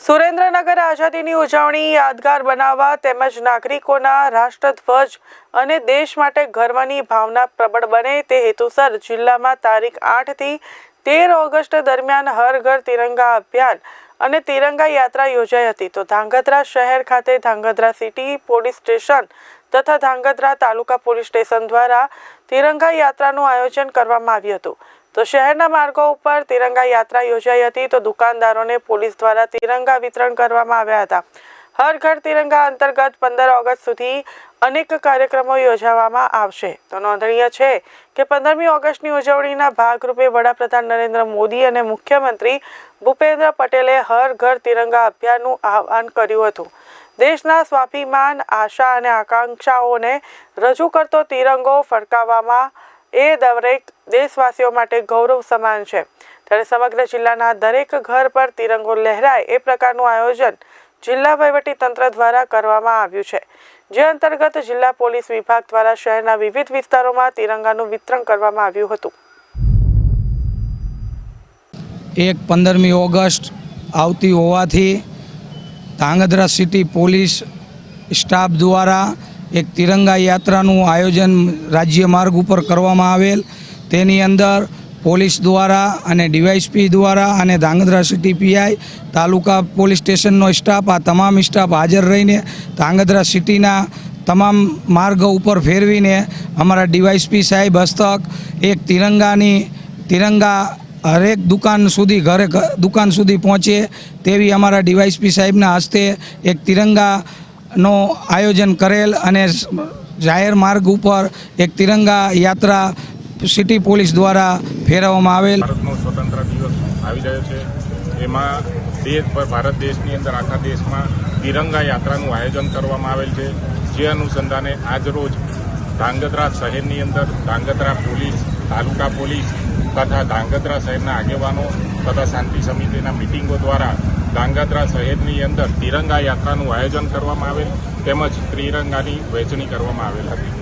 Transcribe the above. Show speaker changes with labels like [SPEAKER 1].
[SPEAKER 1] સુરેન્દ્રનગર આઝાદીની ઉજવણી યાદગાર બનાવવા તેમજ નાગરિકોના રાષ્ટ્રધ્વજ અને દેશ માટે ગર્વની ભાવના પ્રબળ બને તે હેતુસર જિલ્લામાં તારીખ આઠથી તેર ઓગસ્ટ દરમિયાન હર ઘર તિરંગા અભિયાન અને તિરંગા યાત્રા યોજાઈ હતી. તો ધાંગધ્રા શહેર ખાતે ધાંગધ્રા સિટી પોલીસ સ્ટેશન તથા ધાંગધ્રા તાલુકા પોલીસ સ્ટેશન દ્વારા તિરંગા યાત્રાનું આયોજન કરવામાં આવ્યું હતું. તો શહેરના માર્ગો ઉપર તિરંગા યાત્રા યોજાઈ હતી તો દુકાનદારોને પોલીસ દ્વારા તિરંગા વિતરણ કરવામાં આવ્યા હતા. હર ઘર તિરંગા અંતર્ગત પંદર ઓગસ્ટ સુધી અનેક કાર્યક્રમો યોજવામાં આવશે. તો નોંધનીય છે કે પંદરમી ઓગસ્ટની ઉજવણીના ભાગરૂપે વડાપ્રધાન નરેન્દ્ર મોદી અને મુખ્યમંત્રી ભૂપેન્દ્ર પટેલે હર ઘર તિરંગા અભિયાનનું આહવાન કર્યું હતું. દેશના સ્વાભિમાન, આશા અને આકાંક્ષાઓને રજૂ કરતો તિરંગો ફરકાવવામાં એ દરેક દેશવાસીઓ માટે ગૌરવ સમાન છે. ત્યારે સમગ્ર જિલ્લાના દરેક ઘર પર તિરંગો લહેરાય એ પ્રકારનું આયોજન જિલ્લા તંત્ર દ્વારા કરવામાં આવ્યું છે. જે અંતર્ગત જિલ્લા પોલીસ વિભાગ દ્વારા શહેરના વિવિધ વિસ્તારોમાં તિરંગાનું વિતરણ કરવામાં આવ્યું હતું.
[SPEAKER 2] એક પંદરમી ઓગસ્ટ આવતી હોવાથી ધાંગધ્રા સિટી પોલીસ સ્ટાફ દ્વારા એક તિરંગા યાત્રાનું આયોજન રાજ્ય માર્ગ ઉપર કરવામાં આવેલ. તેની અંદર પોલીસ દ્વારા અને ડીવાયસપી દ્વારા અને Dhrangadhra city PI, taluka police સ્ટેશનનો staff, આ તમામ સ્ટાફ હાજર રહીને ધાંગધ્રા સિટીના તમામ માર્ગ ઉપર ફેરવીને અમારા ડીવાયસપી સાહેબ હસ્તક, એક તિરંગાની, તિરંગા હરેક દુકાન સુધી, ઘરે દુકાન સુધી પહોંચે તેવી અમારા ડીવાયસપી સાહેબના હસ્તે એક તિરંગાનો આયોજન કરેલ અને જાહેર માર્ગ ઉપર એક તિરંગા યાત્રા સિટી પોલીસ દ્વારા ફેરવવામાં આવેલ.
[SPEAKER 3] ભારતનો સ્વતંત્ર દિવસ આવી રહ્યો છે. એમાં દેશ પર, ભારત દેશની અંદર, આખા દેશમાં તિરંગા યાત્રાનું આયોજન કરવામાં આવેલ છે. જે અનુસંધાને આજરોજ ધાંગધ્રા શહેરની અંદર ધાંગધ્રા પોલીસ, તાલુકા પોલીસ તથા ધાંગધ્રા શહેરના આગેવાનો તથા શાંતિ સમિતિના મિટિંગો દ્વારા ધાંગધ્રા શહેરની અંદર તિરંગા યાત્રાનું આયોજન કરવામાં આવેલ તેમજ ત્રિરંગાની વહેંચણી કરવામાં આવેલ હતી.